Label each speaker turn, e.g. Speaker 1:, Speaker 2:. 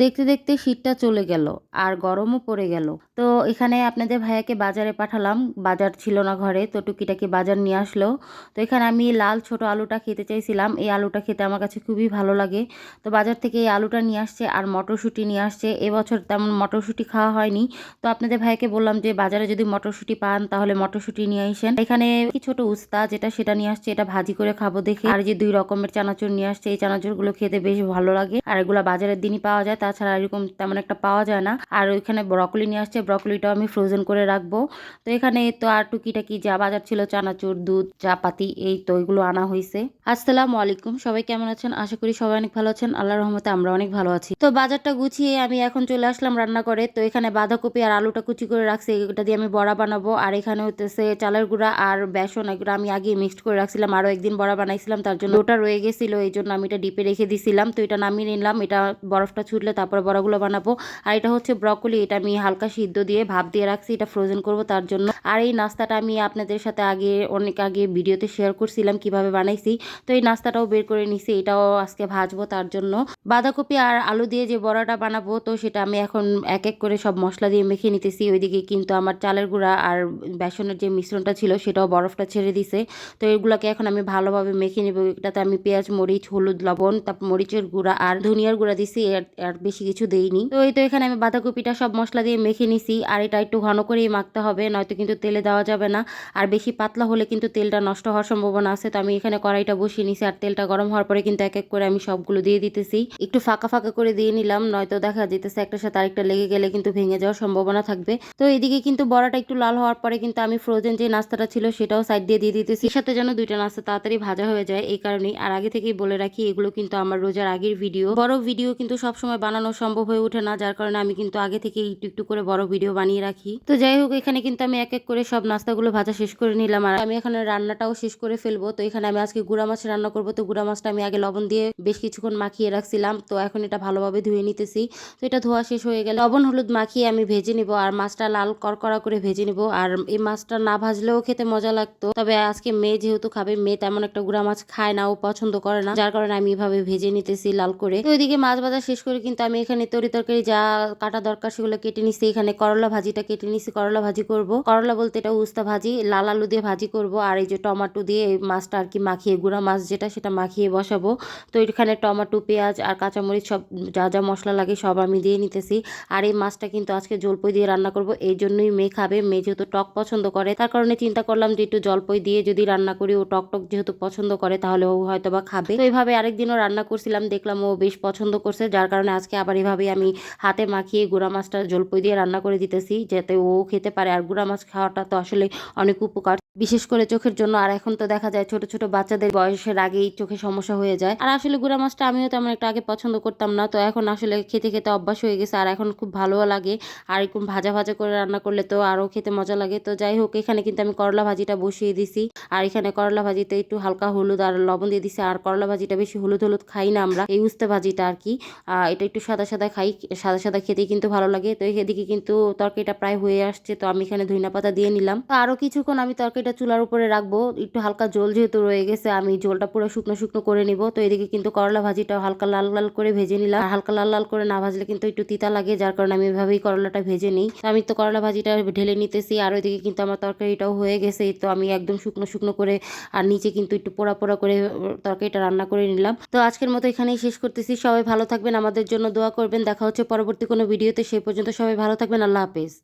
Speaker 1: দেখতে দেখতে শীতটা চলে গেল আর গরমও পড়ে গেল। তো এখানে আপনাদের ভাইয়াকে বাজারে পাঠালাম। বাজার ছিল না ঘরে, তো টুকিটাকি বাজার নিয়ে আসলো। তো এখানে আমি লাল ছোট আলুটা খেতে চাইছিলাম। এই আলুটা খেতে আমার কাছে খুবই ভালো লাগে। তো বাজার থেকে এই আলুটা নিয়ে আসছে আর মটরশুঁটি নিয়ে আসছে। এবছর তেমন মটরশুঁটি খাওয়া হয়নি। তো আপনাদের ভাইয়াকে বললাম যে, বাজারে যদি মটরশুঁটি পান, তাহলে মটরশুঁটি নিয়ে আসেন। এখানে কি ছোট উস্তা যেটা সেটা নিয়ে আসছে, এটা ভাজি করে খাব দেখে। আর যে দুই রকমের চানাচুর নিয়ে আসছে, এই চানাচুরগুলো খেতে বেশ ভালো লাগে। আর এগুলো বাজারের দিনই পাওয়া যায় তাছাড়া এরকম তেমন একটা পাওয়া যায় না। আর ওইখানে ব্রকলি নিয়ে আসছে ব্রকলিটাও আমি ফ্রোজেন করে রাখব। তো এখানে তো আর টুকিটাকি যা বাজার ছিল, চানাচুর, দুধ, চা পাতি, এই তো এগুলো আনা হয়েছে আসসালামু আলাইকুম, সবাই কেমন আছেন? আশা করি সবাই অনেক ভালো আছেন। আল্লাহর রহমতে আমরা অনেক ভালো আছি। তো বাজারটা গুছিয়ে আমি এখন চলে আসলাম রান্না করে তো এখানে বাঁধাকপি আর আলুটা কুচি করে রাখছি, এটা দিয়ে আমি বড়া বানাবো। আর এখানে হতেছে চালের গুঁড়া আর বেসন, এগুলো আমি আগে মিক্সড করে রাখছিলাম। আরও একদিন বড়া বানাইছিলাম, তার জন্য ওটা রয়ে গেছিল এই জন্য আমি এটা ডিপে রেখে দিছিলাম। তো এটা নামিয়ে নিলাম, এটা বরফটা ছুটলে তারপরে বড়াগুলো বানাবো। আর এটা হচ্ছে ব্রকলি, এটা আমি হালকা সিদ্ধ দিয়ে ভাপ দিয়ে রাখছি, এটা ফ্রোজেন করব তার জন্য। আর এই নাস্তাটা আমি আপনাদের সাথে আগে, অনেক আগে ভিডিওতে শেয়ার করছিলাম কীভাবে বানাইছি। তো এই নাস্তাটাও বের করে নিছি, এটাও আজকে ভাজবো তার জন্য। বাঁধাকপি আর আলু দিয়ে যে বড়াটা বানাবো, তো সেটা আমি এখন এক এক করে সব মশলা দিয়ে মেখে নিতেছি। ওইদিকে কিন্তু আমার চালের গুঁড়া আর বেসনের যে মিশ্রণটা ছিল, সেটাও বরফটা ছেড়ে দিছে। তো এগুলোকে এখন আমি ভালোভাবে মেখে নেব। এটাতে আমি পেঁয়াজ, মরিচ, হলুদ, লবণ তারপর মরিচের গুঁড়া আর ধনিয়ার গুঁড়া দিছি আর বেশি কিছু দেইনি। তো এই তো এখানে আমি বাঁধাকপিটা সব মশলা দিয়ে মেখে নিছি, আর এটা একটু ঘন করেই মাখতে হবে, নয়তো কিন্তু তেলে দেওয়া যাবে না। আর বেশি পাতলা হলে কিন্তু তেলটা নষ্ট হওয়ার সম্ভাবনা আছে। তো আমি এখানে কড়াইটা বসিয়ে নিছি আর তেলটা গরম হওয়ার পরে কিন্তু এক এক করে আমি সবগুলো দিয়ে দিতেছি। একটু ফাঁকা ফাঁকা করে দিয়ে নিলাম, নয়তো দেখা যেতেছে একটার সাথে আরেকটা লেগে গেলে কিন্তু ভেঙে যাওয়ার সম্ভাবনা থাকবে। তো এদিকে কিন্তু বড়াটা একটু লাল হওয়ার পরে কিন্তু আমি ফ্রোজেন যে নাস্তাটা ছিল সেটাও সাইড দিয়ে দিয়ে দিতেছি। সাথে যেন দুইটা নাস্তা তাড়াতাড়ি ভাজা হয়ে যায় এই কারণেই। আর আগে থেকেই বলে রাখি, এগুলো কিন্তু আমার রোজার আগের ভিডিও বড় ভিডিও কিন্তু সবসময় বানানো সম্ভব হয়ে ওঠে না, যার কারণে আমি কিন্তু আগে থেকে একটু একটু করে বড় ভিডিও বানিয়ে রাখি। তো যাই হোক, এখানে কিন্তু আমি এক এক করে সব নাস্তাগুলো ভাজা শেষ করে নিলাম আর আমি এখানে রান্নাটাও শেষ করে ফেলব। তো এখানে আমি আজকে গুড়া মাছ রান্না করব। তো গুড়া মাছটা আমি আগে লবণ দিয়ে বেশ কিছুক্ষণ মাখিয়ে রাখছিলাম। তো এখন এটা ভালোভাবে ধুয়ে নিতেছি। তো এটা ধোয়া শেষ হয়ে গেলে লবণ, হলুদ মাখিয়ে আমি ভেজে নিব আর মাছটা লাল করকরা করে ভেজে নিব। আর এই মাছটা না ভাজলেও খেতে মজা লাগতো। তবে আজকে মেয়ে যেহেতু খাবে, মেয়ে তেমন একটা গুড়া মাছ খায় না, ও পছন্দ করে না। যার কারণে আমি এভাবে ভেজে নিতেছি লাল করে। তো ওইদিকে মাছ ভাজা শেষ করে কিন্তু আমি এখানে তরি তরকারি যা কাটা দরকার সেগুলো কেটে নিচ্ছি। এখানে করলা ভাজিটা কেটে নিচ্ছি। করলা ভাজি করব। করলা বলতে এটা উস্তা ভাজি, লাল আলু দিয়ে ভাজি করব, আর এই যে টমাটো দিয়ে এই মাছটা আর কি মাখিয়ে, গুঁড়া মাছ যেটা সেটা মাখিয়ে বসাবো। তো এখানে টমাটো, পেঁয়াজ আর কাঁচামরিচ সব যা যা মশলা লাগে সব আমি দিয়ে নিতেছি। আর এই মাছটা কিন্তু আজকে জলপই দিয়ে রান্না করব, এই জন্যই মেয়ে খাবে। মেয়ে যেহেতু টক পছন্দ করে, তার কারণে চিন্তা করলাম যে একটু জলপই দিয়ে যদি রান্না করি, ও টক টক যেহেতু পছন্দ করে, তাহলে ও হয়তো বা খাবে। তো এইভাবে আরেকদিনও রান্না করছিলাম, দেখলাম ও বেশ পছন্দ করছে, যার কারণে আজকে আবার এভাবে আমি হাতে মাখিয়ে গুঁড়া মাছটা জলপই দিয়ে রান্না করে দিতেছি, যাতে ও খেতে পারে। আর গুঁড়া মাছ খাওয়াটা তো আসলে অনেক উপকার বিশেষ করে চোখের জন্য। আর এখন তো দেখা যায় ছোট ছোট বাচ্চাদের বয়সের আগেই চোখে সমস্যা হয়ে যায়। আর আসলে গুঁড়া মাছটা আমিও তেমন একটা আগে পছন্দ করতাম না। তো এখন আসলে খেতে খেতে অভ্যাস হয়ে গেছে। আর এখন খুব ভালোও লাগে। আর এরকম ভাজা ভাজা করে রান্না করলে তো আরও খেতে মজা লাগে। তো যাই হোক, এখানে কিন্তু আমি করলা ভাজিটা বসিয়ে দিছি। আর এখানে করলা ভাজিতে একটু হালকা হলুদ আর লবণ দিয়ে দিছি। আর করলা ভাজিটা বেশি হলুদ হলুদ খাই না আমরা। এই উস্তে ভাজিটা আর কি। এটা একটু সাদা সাদা খাই। সাদা সাদা খেতেই কিন্তু ভালো লাগে। তো এদিকে কিন্তু তরকারিটা প্রায় হয়ে আসছে। তো আমি এখানে ধইনা পাতা দিয়ে নিলাম। তো আরও কিছুক্ষণ আমি তরকারিটা চুলার উপরে রাখব। একটু হালকা জল যেহেতু রয়ে গেছে, আমি জলটা পুরো শুকনো শুকনো করে নিব। তো এদিকে কিন্তু করলা ভাজিটা হালকা লাল লাল করে ভেজে নিলাম। হালকা লাল লাল করে না ভাজলে কিন্তু একটু তিতা লাগে, যার কারণে আমি এভাবেই করলাটা ভেজে নিই। তো আমি তো করলা ভাজিটা ঢেলে নিতেছি, আর ওইদিকে কিন্তু আমার তরকারিটাও হয়ে গেছে। তো আমি একদম শুকনো শুকনো করে, আর নিচে কিন্তু একটু পোড়া পোড়া করে তরকারিটা রান্না করে নিলাম। তো আজকের মতো এখানেই শেষ করতেছি। সবাই ভালো থাকবেন, আমাদের জন্য দোয়া করবেন। দেখা হচ্ছে পরবর্তী কোনো ভিডিওতে। সেই পর্যন্ত সবাই ভালো থাকবেন। আল্লাহ হাফেজ।